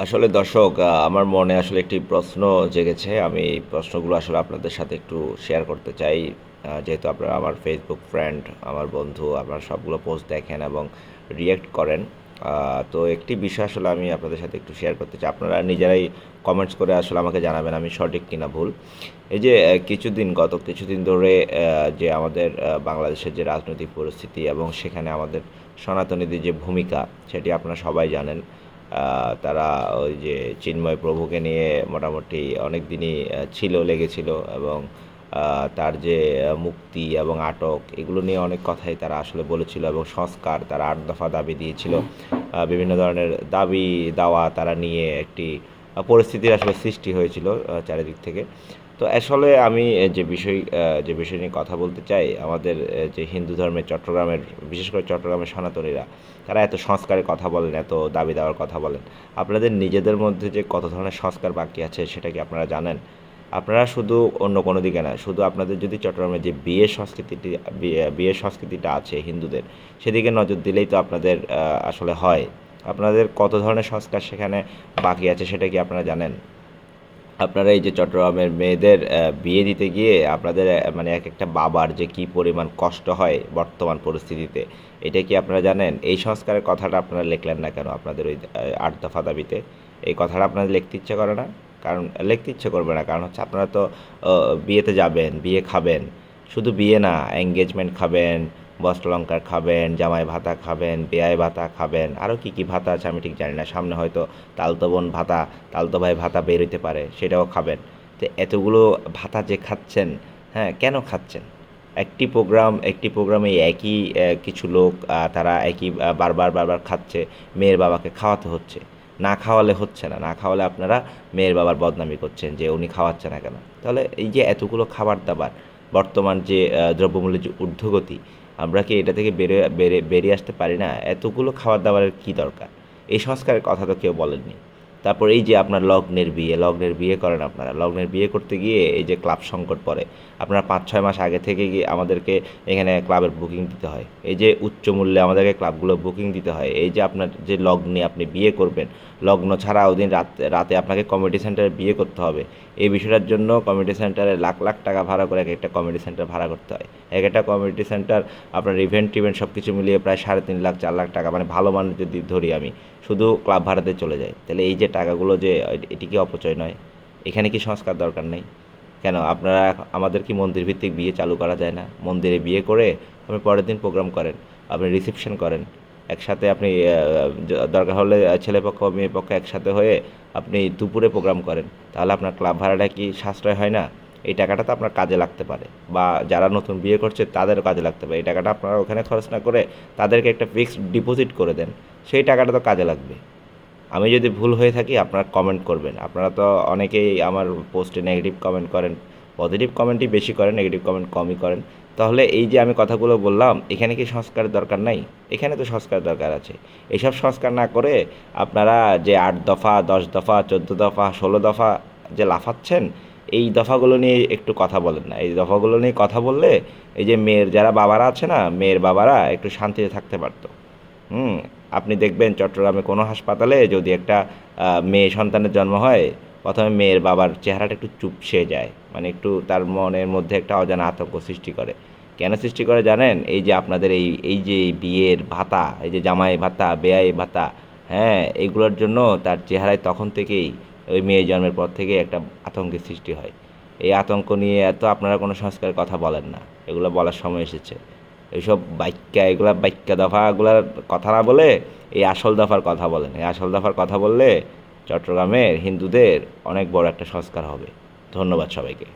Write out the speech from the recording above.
আসলে দর্শক আমার মনে আসলে একটি প্রশ্ন জেগেছে। আমি এই প্রশ্নগুলো আসলে আপনাদের সাথে একটু শেয়ার করতে চাই। যেহেতু আপনারা আমার ফেসবুক ফ্রেন্ড, আমার বন্ধু, আপনারা সবগুলো পোস্ট দেখেন এবং রিঅ্যাক্ট করেন। তো একটি বিষয় আসলে আমি আপনাদের সাথে একটু শেয়ার করতে চাই। আপনারা নিজেরাই কমেন্টস করে আসলে আমাকে জানাবেন আমি সঠিক কিনা ভুল। এই যে কিছুদিন গত কিছুদিন ধরে যে আমাদের বাংলাদেশের যে রাজনৈতিক পরিস্থিতি এবং সেখানে আমাদের সনাতনীদের যে ভূমিকা সেটি আপনারা সবাই জানেন। তারা ওই যে চিন্ময় প্রভুকে নিয়ে মোটামুটি অনেক দিনই ছিল, লেগেছিল এবং তার যে মুক্তি এবং আটক এগুলো নিয়ে অনেক কথাই তারা আসলে বলেছিল এবং সংস্কার তারা আট দফা দাবি দিয়েছিল। বিভিন্ন ধরনের দাবি দাওয়া তারা নিয়ে একটি পরিস্থিতির আসলে সৃষ্টি হয়েছিল চারিদিক থেকে। তো আসলে আমি যে বিষয় যে বিষয় নিয়ে কথা বলতে চাই, আমাদের যে হিন্দু ধর্মের চট্টগ্রামের বিশেষ করে চট্টগ্রামের সনাতনীরা, তারা এত সংস্কারের কথা বলেন, এত দাবি দেওয়ার কথা বলেন। আপনাদের নিজেদের মধ্যে যে কত ধরনের সংস্কার বাকি আছে সেটা কি আপনারা জানেন? আপনারা শুধু অন্য কোনো দিকে না, শুধু আপনাদের যদি চট্টগ্রামের যে বিয়ের সংস্কৃতিটি বিয়ে বিয়ের সংস্কৃতিটা আছে হিন্দুদের, সেদিকে নজর দিলেই তো আপনাদের আসলে হয়। আপনাদের কত ধরনের সংস্কার সেখানে বাকি আছে সেটা কি আপনারা জানেন? আপনারা এই যে চট্টগ্রামের মেয়েদের বিয়ে দিতে গিয়ে আপনাদের মানে এক একটা বাবার যে কি পরিমাণ কষ্ট হয় বর্তমান পরিস্থিতিতে, এটা কি আপনারা জানেন? এই সংস্কারের কথাটা আপনারা লিখলেন না কেন আপনাদের ওই আ ৮ দফা দাবিতে? এই কথাটা আপনাদের লিখতে ইচ্ছে করে না? কারণ লিখতে ইচ্ছে করবে না। কারণ হচ্ছে আপনারা তো বিয়েতে যাবেন, বিয়ে খাবেন। শুধু বিয়ে না, এনগেজমেন্ট খাবেন, বস্ত্রালঙ্কার খাবেন, জামাই ভাতা খাবেন, বেয়াই ভাতা খাবেন, আরও কী, কী ভাতা আছে আমি ঠিক জানি না। সামনে হয়তো তালতো বোন ভাতা, তালতো ভাই ভাতা বের হইতে পারে, সেটাও খাবেন। তো এতগুলো ভাতা যে খাচ্ছেন, হ্যাঁ, কেন খাচ্ছেন? একটি প্রোগ্রাম একটি প্রোগ্রামে একই কিছু লোক তারা একই বারবার, বারবার খাচ্ছে, মেয়ের বাবাকে খাওয়াতে হচ্ছে। না খাওয়ালে হচ্ছে না। না খাওয়ালে আপনারা মেয়ের বাবার বদনামি করছেন যে উনি খাওয়াচ্ছে না কেন? তাহলে এই যে এতগুলো খাবার-দাবার, বর্তমান যে দ্রব্যমূল্যের যে ঊর্ধ্বগতি, আমরা কি এটা থেকে বেরোয় বেরে, বেরিয়ে আসতে পারি না? এতগুলো খাবার-দাবারের কী দরকার? এই সংস্কারের কথা তো কেউ বলেননি। তারপর এই যে আপনার লগ্নের বিয়ে, লগ্নের বিয়ে করেন আপনারা। লগ্নের বিয়ে করতে গিয়ে এই যে ক্লাব সংকট পড়ে। আপনারা ৫-৬ মাস আগে থেকে গিয়ে আমাদেরকে এখানে ক্লাবের বুকিং দিতে হয়। এই যে উচ্চ মূল্যে আমাদেরকে ক্লাবগুলো বুকিং দিতে হয়। এই যে আপনার যে লগ্নে আপনি বিয়ে করবেন, লগ্ন ছাড়া ওদিন রাত রাতে আপনাকে কমিউনিটি সেন্টারে বিয়ে করতে হবে। এই বিষয়টার জন্য কমিউনিটি সেন্টারে লাখ, লাখ টাকা ভাড়া করে এক একটা কমিউনিটি সেন্টার ভাড়া করতে হয়। এক একটা কমিউনিটি সেন্টার আপনার ইভেন্ট-টিভেন্ট সব কিছু মিলিয়ে প্রায় ৩.৫ লাখ, চার লাখ টাকা মানে ভালো মানুষ যদি ধরি আমি, শুধু ক্লাব ভাড়াতে চলে যায়। তাহলে এই যে টাকাগুলো যে এটি কি অপচয় নয়? এখানে কি সংস্কার দরকার নেই? কেন আপনারা আমাদের কি মন্দির ভিত্তিক বিয়ে চালু করা যায় না? মন্দিরে বিয়ে করে আপনি পরের দিন প্রোগ্রাম করেন, আপনি রিসেপশন করেন। একসাথে আপনি দরকার হলে ছেলেপক্ষ, মেয়েপক্ষ একসাথে হয়ে আপনি দুপুরে প্রোগ্রাম করেন। তাহলে আপনার ক্লাব ভাড়াটা কি সাশ্রয় হয় না? এই টাকাটা তো আপনার কাজে লাগতে পারে বা যারা নতুন বিয়ে করছে তাদেরও কাজে লাগতে পারে। এই টাকাটা আপনারা ওখানে খরচ না করে তাদেরকে একটা ফিক্সড ডিপোজিট করে দেন। সেই টাকাটা তো কাজে লাগবে। আমি যদি ভুল হয়ে থাকি আপনারা কমেন্ট করবেন। আপনারা তো অনেকেই আমার পোস্টে নেগেটিভ কমেন্ট করেন। পজিটিভ কমেন্টই বেশি করেন, নেগেটিভ কমেন্ট কমই করেন। তাহলে এই যে আমি কথাগুলো বললাম, এখানে কি সংস্কারের দরকার নাই? এখানে তো সংস্কারের দরকার আছে। এসব সংস্কার না করে আপনারা যে আট দফা, ১০ দফা, ১৪ দফা, ১৬ দফা যে লাফাচ্ছেন, এই দফাগুলো নিয়ে একটু কথা বলেন না। এই দফাগুলো নিয়ে কথা বললে এই যে মেয়ের যারা বাবারা আছে না, মেয়ের বাবারা একটু শান্তিতে থাকতে পারতো হুম? আপনি দেখবেন চট্টগ্রামে কোনো হাসপাতালে যদি একটা মেয়ে সন্তানের জন্ম হয়, প্রথমে মেয়ের বাবার চেহারাটা একটু চুপসে যায়। মানে একটু তার মনের মধ্যে একটা অজানা আতঙ্ক সৃষ্টি করে। কেন সৃষ্টি করে জানেন? এই যে আপনাদের এই এই যে বিয়ের ভাতা, এই যে জামাই ভাতা, বেয়াই ভাতা, হ্যাঁ? এগুলোর জন্য তার চেহারায় তখন থেকেই ওই মেয়ে জন্মের পর থেকে একটা আতঙ্কের সৃষ্টি হয়। এই আতঙ্ক নিয়ে এত আপনারা কোনো সংস্কারের কথা বলেন না। এগুলো বলার সময় এসেছে। এইসব বাক্যা এগুলা বাক্যা দফাগুলার কথা না বলে এই আসল দফার কথা বলেন। এই আসল দফার কথা বললে চট্টগ্রামের হিন্দুদের অনেক বড় একটা সংস্কার হবে। ধন্যবাদ সবাইকে।